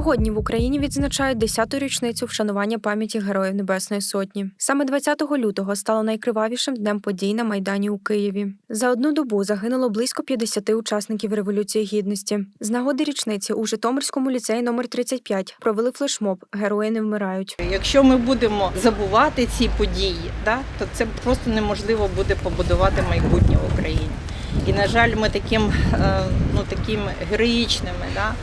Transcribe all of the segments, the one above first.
Сьогодні в Україні відзначають 10-ту річницю вшанування пам'яті Героїв Небесної Сотні. Саме 20 лютого стало найкривавішим днем подій на Майдані у Києві. За одну добу загинуло близько 50 учасників Революції Гідності. З нагоди річниці у Житомирському ліцеї номер 35 провели флешмоб Герої не вмирають. Якщо ми будемо забувати ці події, да, то це просто неможливо буде побудувати майбутнє в Україні. І, на жаль, ми таким, е, ну, такими героїчними, да,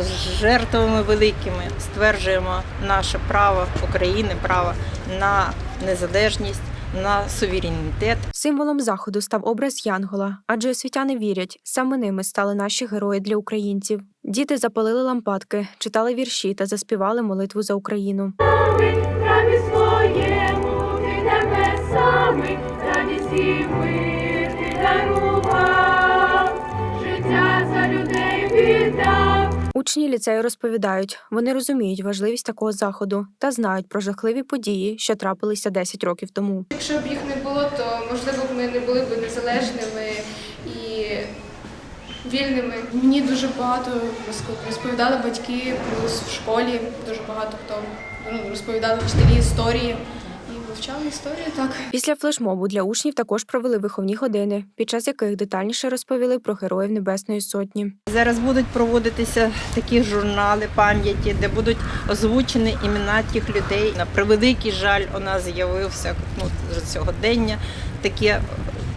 з жертвами великими стверджуємо наше право України, право на незалежність, на суверенітет. Символом заходу став образ Янгола, адже освітяни вірять, саме ними стали наші герої для українців. Діти запалили лампадки, читали вірші та заспівали молитву за Україну. храмі своєму ти небесами, радість і мир Учні ліцею розповідають, вони розуміють важливість такого заходу та знають про жахливі події, що трапилися 10 років тому. Якщо б їх не було, то можливо б ми не були б незалежними і вільними. Мені дуже багато розповідали батьки, плюс в школі дуже багато хто ну, розповідали вчителі історії і вивчали історію так. Після флешмобу для учнів також провели виховні години, під час яких детальніше розповіли про героїв Небесної Сотні. Зараз будуть проводитися такі журнали пам'яті, де будуть озвучені імена тих людей. На превеликий жаль, у нас з'явився ну, сьогодення таке,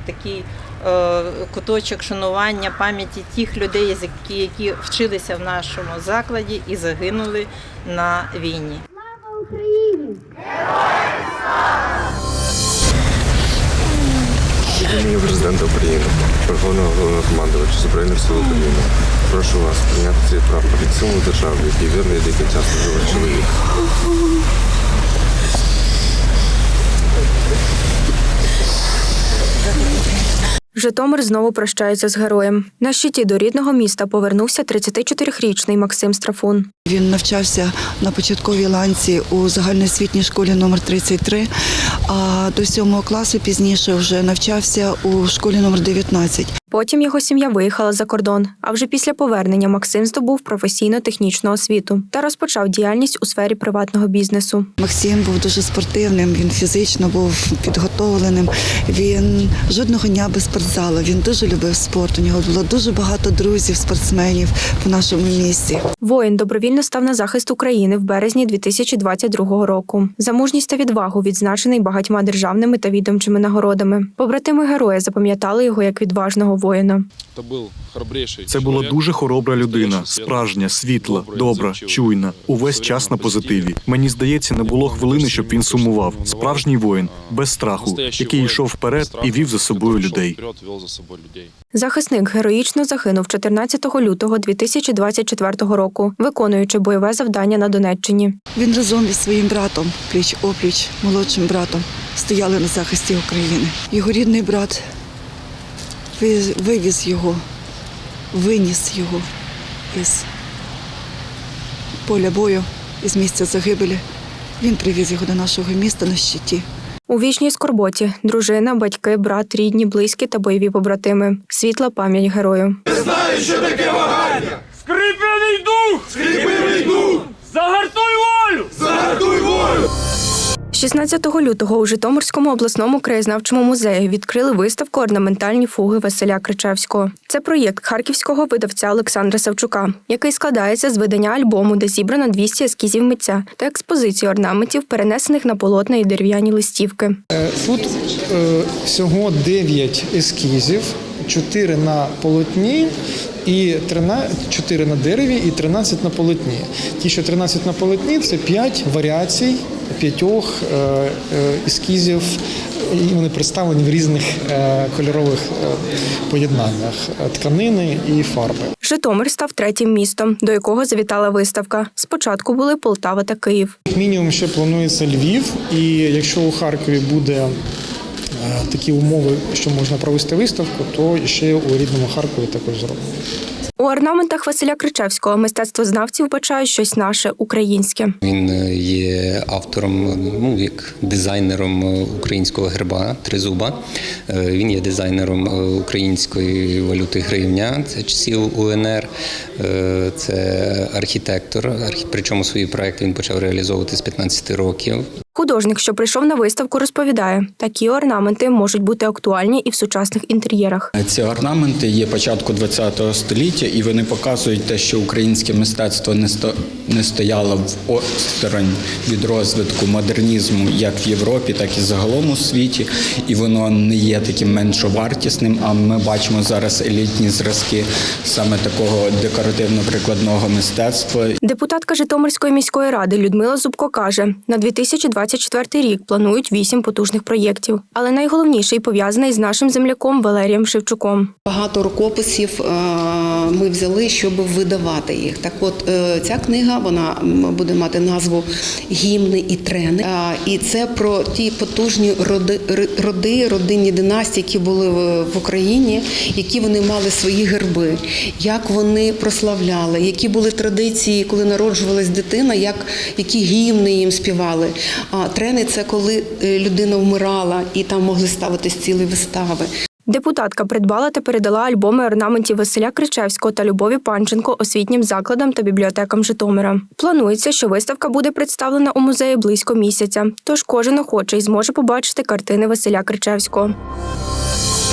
такий е, куточок шанування пам'яті тих людей, які, які вчилися в нашому закладі і загинули на війні. Президента України, Верховного Головнокомандувача Збройних сил України. Прошу вас прийняти цей прапор від силу держави, який вірний до кінця служив чоловік. Житомир знову прощається з героєм. На щиті до рідного міста повернувся 34-річний Максим Страфун. Він навчався на початковій ланці у загальноосвітній школі номер 33, а до сьомого класу пізніше вже навчався у школі номер 19. Потім його сім'я виїхала за кордон. А вже після повернення Максим здобув професійно-технічну освіту та розпочав діяльність у сфері приватного бізнесу. Максим був дуже спортивним, він фізично був підготовленим. Він жодного дня без спортзалу. Він дуже любив спорт. У нього було дуже багато друзів, спортсменів в нашому місті. Воїн добровільно став на захист України в березні 2022 року. За мужність та відвагу відзначений багатьма державними та відомчими нагородами. Побратими героя запам'ятали його як відважного воїна. Це був хоробріший. Це була дуже хоробра людина, справжня, світла, добра, чуйна, увесь час на позитиві. Мені здається, не було хвилини, щоб він сумував. Справжній воїн, без страху, який йшов вперед і вів за собою людей. Захисник героїчно загинув 14 лютого 2024 року, виконуючи бойове завдання на Донеччині. Він разом із своїм братом, пліч опліч, молодшим братом, стояли на захисті України. Його рідний брат вивіз його, виніс його із поля бою, із місця загибелі. Він привіз його до нашого міста на щиті. У вічній скорботі дружина, батьки, брат, рідні, близькі та бойові побратими. Світла пам'ять герою. Не знаю, що таке вагання! Скріпений дух! Скріпений дух! Загартуй! 16 лютого у Житомирському обласному краєзнавчому музеї відкрили виставку Орнаментальні фуги Василя Кричевського. Це проєкт харківського видавця Олександра Савчука, який складається з видання альбому, де зібрано 200 ескізів митця та експозиції орнаментів, перенесених на полотна і дерев'яні листівки. Тут е, всього 9 ескізів, 4 на полотні і 13, 4 на дереві і 13 на полотні. Ті, що 13 на полотні, це 5 варіацій п'ятьох е, е, ескізів, і вони представлені в різних е, кольорових поєднаннях тканини і фарби. Житомир став третім містом, до якого завітала виставка. Спочатку були Полтава та Київ. Мінімум ще планується Львів, і якщо у Харкові буде такі умови, що можна провести виставку, то ще у рідному Харкові також зроблено. У орнаментах Василя Кричевського мистецтвознавці вбачають щось наше українське. Він е, є автором, ну як дизайнером е, українського герба Тризуба. Е, Він є дизайнером е, української валюти гривня, це часів УНР. Е, Це архітектор. архі- Причому свої проекти він почав реалізовувати з 15 років. Художник, що прийшов на виставку, розповідає, такі орнаменти можуть бути актуальні і в сучасних інтер'єрах. Ці орнаменти є початку ХХ століття, і вони показують те, що українське мистецтво не не стояло в осторонь від розвитку модернізму як в Європі, так і загалом у світі. І воно не є таким меншовартісним. А ми бачимо зараз елітні зразки саме такого декоративно-прикладного мистецтва. Депутатка Житомирської міської ради Людмила Зубко каже, на 2024 рік планують вісім потужних проєктів, але найголовніший пов'язаний з нашим земляком Валерієм Шевчуком. Багато рукописів е, ми взяли, щоб видавати їх. Так, от е, ця книга вона буде мати назву Гімни і трени. І це про ті потужні роди, роди, родинні династії, які були в в Україні, які вони мали свої герби, як вони прославляли, які були традиції, коли народжувалась дитина, як які гімни їм співали. А трени це коли е, людина вмирала і там могли ставитись цілі вистави. Депутатка придбала та передала альбоми орнаментів Василя Кричевського та Любові Панченко освітнім закладам та бібліотекам Житомира. Планується, що виставка буде представлена у музеї близько місяця, тож кожен охочий зможе побачити картини Василя Кричевського.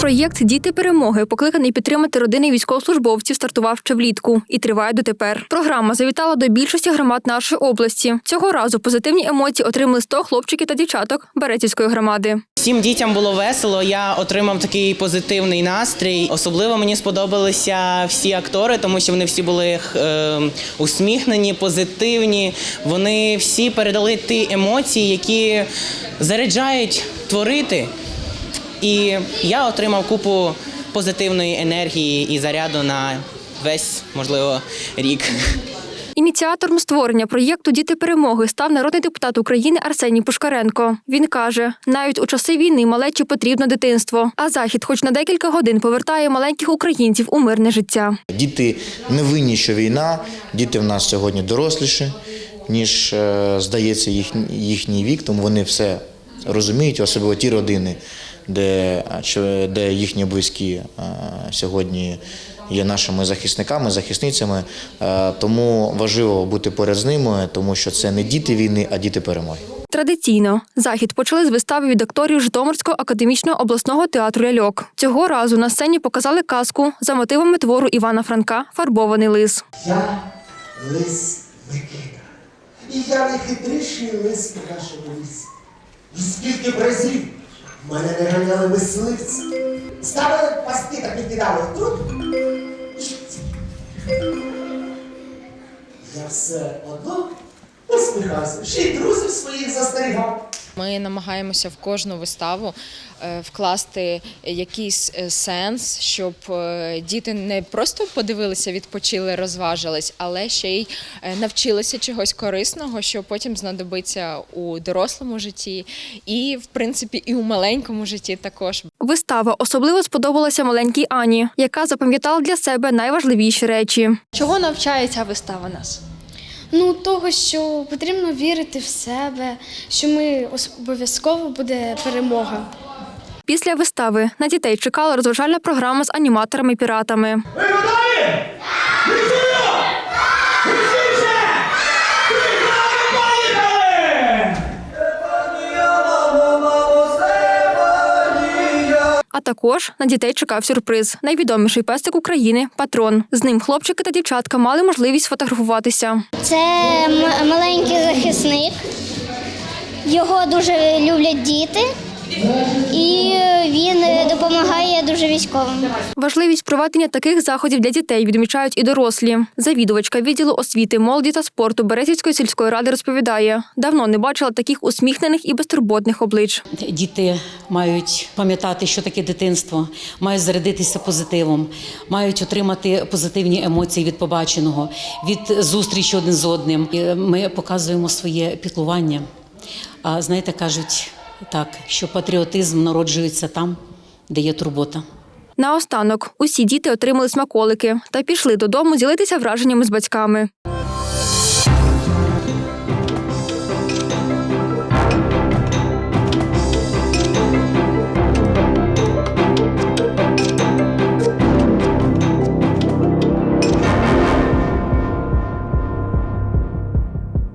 Проєкт Діти перемоги покликаний підтримати родини військовослужбовців, стартував ще влітку і триває дотепер. Програма завітала до більшості громад нашої області. Цього разу позитивні емоції отримали 100 хлопчиків та дівчаток Беретівської громади. Всім дітям було весело. Я отримав такий позитивний настрій. Особливо мені сподобалися всі актори, тому що вони всі були е, усміхнені, позитивні. Вони всі передали ті емоції, які заряджають творити. І я отримав купу позитивної енергії і заряду на весь, можливо, рік. Ініціатором створення проєкту Діти перемоги став народний депутат України Арсеній Пушкаренко. Він каже, навіть у часи війни малечі потрібно дитинство, а захід, хоч на декілька годин, повертає маленьких українців у мирне життя. Діти не винні, що війна, діти в нас сьогодні доросліші, ніж е, здається їх, їхній вік, тому вони все розуміють, особливо ті родини, де, де їхні близькі е, сьогодні є нашими захисниками, захисницями. Е, Тому важливо бути поряд з ними, тому що це не діти війни, а діти перемоги. Традиційно захід почали з вистави від акторів Житомирського академічного обласного театру ляльок. Цього разу на сцені показали казку за мотивами твору Івана Франка Фарбований лис. Я лис Микита. І я найхитріший лис в нашому лісі. І скільки б разів мене не ганяли мисливці. Ставили пасти та підкидали труп. Я все одно посміхався, ще й друзів своїх застерігав. Ми намагаємося в кожну виставу е, вкласти якийсь е, сенс, щоб е, діти не просто подивилися, відпочили, розважились, але ще й навчилися чогось корисного, що потім знадобиться у дорослому житті, і в принципі і у маленькому житті також. Вистава особливо сподобалася маленькій Ані, яка запам'ятала для себе найважливіші речі. Чого навчає ця вистава нас? Ну, того, що потрібно вірити в себе, що ми обов'язково буде перемога. Після вистави на дітей чекала розважальна програма з аніматорами-піратами. А також на дітей чекав сюрприз. Найвідоміший пестик України патрон. З ним хлопчики та дівчатка мали можливість фотографуватися. Це маленький захисник. Його дуже люблять діти, і він допомагає дуже військовим. Важливість проведення таких заходів для дітей відмічають і дорослі. Завідувачка відділу освіти, молоді та спорту Березівської сільської ради розповідає: давно не бачила таких усміхнених і безтурботних облич. Діти мають пам'ятати, що таке дитинство, мають зарядитися позитивом, мають отримати позитивні емоції від побаченого, від зустрічі один з одним. Ми показуємо своє піклування. А знаєте, кажуть, так, що патріотизм народжується там, де є турбота. Наостанок усі діти отримали смаколики та пішли додому ділитися враженнями з батьками.